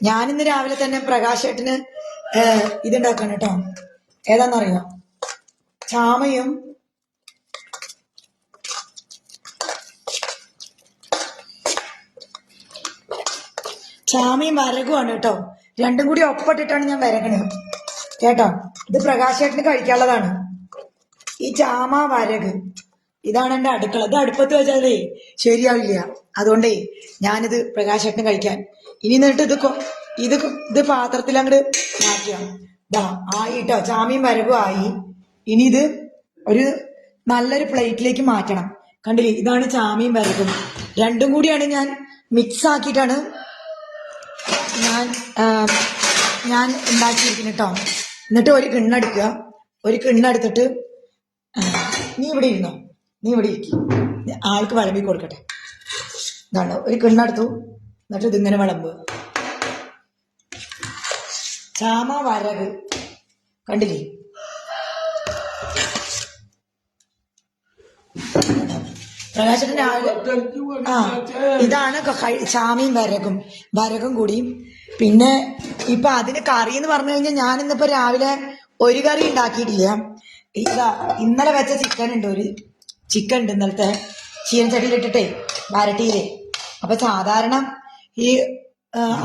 ഞാനിന്ന് രാവിലെ തന്നെ പ്രകാശേട്ടന് ഇതുണ്ടാക്കാണ് കേട്ടോ ഏതാണെന്നറിയോ ചാമയും ചാമയും വരകുമാണ് കേട്ടോ രണ്ടും കൂടി ഒപ്പിട്ടിട്ടാണ് ഞാൻ വരകണത് കേട്ടോ? ഇത് പ്രകാശേട്ടന് കഴിക്കാനുള്ളതാണ്. ഈ ചാമ വരക്. ഇതാണ് എന്റെ അടുക്കള. ഇത് അടുപ്പത്ത് വെച്ചാലേ ശരിയാവില്ല. അതുകൊണ്ടേ ഞാനിത് പ്രകാശത്തിന് കഴിക്കാൻ. ഇനി എന്നിട്ട് ഇത് ഇത് ഇത് പാത്രത്തിൽ അങ്ങോട്ട് മാറ്റിയാ ദാ ആയിട്ടോ കേട്ടോ വരവും ആയി. ഇനി ഇത് ഒരു നല്ലൊരു പ്ലേറ്റിലേക്ക് മാറ്റണം. കണ്ടില്ലേ ഇതാണ് ചാമയും വരവും. രണ്ടും കൂടിയാണ് ഞാൻ മിക്സ് ആക്കിയിട്ടാണ് ഞാൻ ഞാൻ ഉണ്ടാക്കിയിരിക്കുന്നു കേട്ടോ എന്നിട്ട് ഒരു കിണ്ണെടുക്കുക ഒരു കിണ്ണെടുത്തിട്ട് നീ ഇവിടെ ഇരുന്നോ. നീ ഇവിടെ ഇരിക്കും. ആൾക്ക് വിളമ്പി കൊടുക്കട്ടെ. ഇതാണ്? ഒരു കിണ്ണെടുത്തു എന്നിട്ട് ഇതിങ്ങനെ വിളമ്പുക ചാമ വരക് കണ്ടില്ലേ? പ്രകാശന്റെ ആ ഇതാണ് ചാമയും വരകും. വരകും കൂടിയും. പിന്നെ ഇപ്പൊ അതിന് കറി എന്ന് പറഞ്ഞു കഴിഞ്ഞാൽ ഞാൻ ഇന്നിപ്പോ രാവിലെ ഒരു കറി ഉണ്ടാക്കിയിട്ടില്ല. ഇതാ ഇന്നലെ വെച്ച ചിക്കൻ ഉണ്ട് ഒരു ചിക്കൻ ഉണ്ട് ഇന്നലത്തെ. ചീനച്ചട്ടിയിലിട്ടിട്ടേ വരട്ടിയില്ലേ അപ്പൊ സാധാരണ ഈ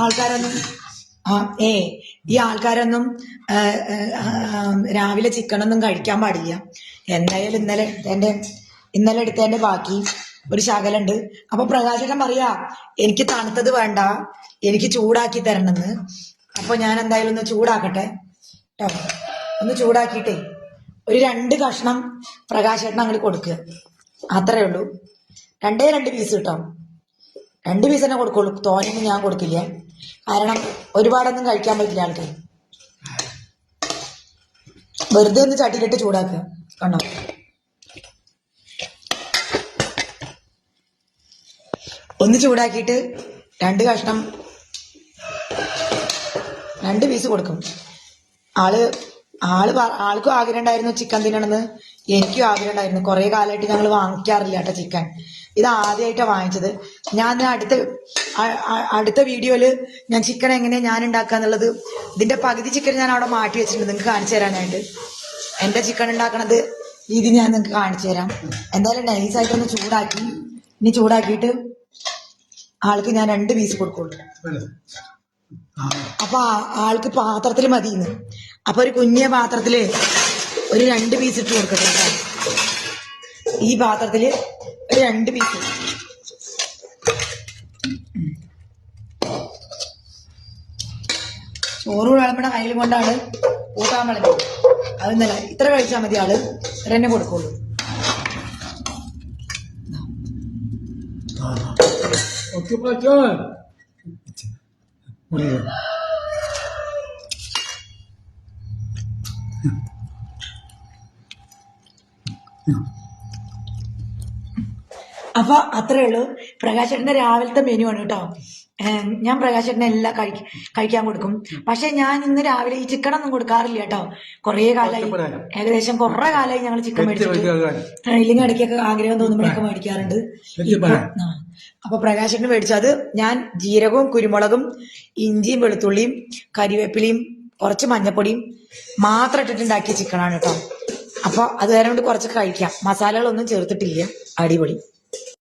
ആൾക്കാരൊന്നും ഏ ഈ ആൾക്കാരൊന്നും രാവിലെ ചിക്കനൊന്നും കഴിക്കാൻ പാടില്ല. എന്തായാലും ഇന്നലെ എടുത്തേന്റെ ഇന്നലെ എടുത്തതിന്റെ ബാക്കി ഒരു ശകലുണ്ട്. അപ്പൊ പ്രകാശനം പറയാ എനിക്ക് തണുത്തത് വേണ്ട. എനിക്ക് ചൂടാക്കി തരണമെന്ന്. അപ്പൊ ഞാൻ എന്തായാലും ഒന്ന് ചൂടാക്കട്ടെ. കേട്ടോ ഒന്ന് ചൂടാക്കിയിട്ടേ ഒരു രണ്ട് കഷ്ണം പ്രകാശേട്ടൻ അങ്ങോട്ട് കൊടുക്കുക അത്രേ ഉള്ളൂ. രണ്ടേ രണ്ട് പീസ് കിട്ടോ. രണ്ട് പീസ് തന്നെ കൊടുക്കുള്ളൂ. തോനെയൊന്നും ഞാൻ കൊടുക്കില്ല. കാരണം ഒരുപാടൊന്നും കഴിക്കാൻ പറ്റില്ല ആൾക്ക്. വെറുതെ ഒന്ന് ചട്ടിയിലിട്ട് ചൂടാക്കുക കണ്ടോ? ഒന്ന് ചൂടാക്കിയിട്ട് രണ്ട് കഷ്ണം രണ്ട് പീസ് കൊടുക്കും. ആൾ ആൾ ആൾക്കും ആഗ്രഹം ഉണ്ടായിരുന്നു ചിക്കൻ തിന്നണമെന്ന്. എനിക്കും ആഗ്രഹം ഉണ്ടായിരുന്നു. കുറേ കാലമായിട്ട് ഞങ്ങൾ വാങ്ങിക്കാറില്ല കേട്ടോ ചിക്കൻ. ഇത് ആദ്യമായിട്ടാണ് വാങ്ങിച്ചത്. ഞാൻ അടുത്ത അടുത്ത വീഡിയോയിൽ ഞാൻ ചിക്കൻ എങ്ങനെയാണ് ഞാൻ ഉണ്ടാക്കാന്നുള്ളത് ഇതിന്റെ പകുതി ചിക്കൻ ഞാൻ അവിടെ മാറ്റി വെച്ചിട്ടുണ്ട് നിങ്ങൾക്ക് കാണിച്ചു തരാനായിട്ട്. എന്റെ ചിക്കൻ ഉണ്ടാക്കണത് രീതി ഞാൻ നിങ്ങൾക്ക് കാണിച്ചു തരാം. എന്തായാലും നൈസായിട്ടൊന്ന് ചൂടാക്കി ഇനി ചൂടാക്കിയിട്ട് ആൾക്ക് ഞാൻ രണ്ട് പീസ് കൊടുക്കുള്ളൂ. അപ്പൊ ആൾക്ക് പാത്രത്തിൽ മതി ഇന്ന് അപ്പൊ ഒരു കുഞ്ഞ പാത്രത്തിൽ ഒരു രണ്ട് പീസ് ഇട്ട് കൊടുക്കട്ടെ. ഈ പാത്രത്തിൽ രണ്ട് പീസ്. ചോറ് വിളമ്പണ കയ്യിൽ കൊണ്ടാണ് കൂട്ടാൻ അത് അതൊന്നല്ല ഇത്ര കഴിച്ചാൽ മതി ആൾ. ഇത്ര കൊടുക്കുള്ളൂ. Ocupación. അപ്പൊ അത്രേ ഉള്ളൂ. പ്രകാശേട്ടന്റെ രാവിലത്തെ മെനു ആണ് കേട്ടോ. ഞാൻ പ്രകാശേട്ടനെ എല്ലാം കഴി കഴിക്കാൻ കൊടുക്കും. പക്ഷെ ഞാൻ ഇന്ന് രാവിലെ ഈ ചിക്കൻ ഒന്നും കൊടുക്കാറില്ല കേട്ടോ. കുറേ കാലമായി ഏകദേശം കൊറേ കാലമായി ഞങ്ങൾ ചിക്കൻ മേടിച്ചിട്ട്. ഇല്ലെങ്കിൽ ഇടയ്ക്കൊക്കെ ആഗ്രഹം തോന്നുമ്പോഴൊക്കെ മേടിക്കാറുണ്ട്. അപ്പൊ പ്രകാശേട്ടന് മേടിച്ചത് ഞാൻ ജീരകവും കുരുമുളകും ഇഞ്ചിയും വെളുത്തുള്ളിയും കരിവേപ്പിലയും കുറച്ച് മഞ്ഞപ്പൊടിയും മാത്രം ഇട്ടിട്ടുണ്ടാക്കിയ ചിക്കനാണ് കേട്ടോ. അപ്പൊ അത് കാരണം കൊണ്ട് കുറച്ച് കഴിക്കാം. മസാലകളൊന്നും ചേർത്തിട്ടില്ല. അടിപൊളി.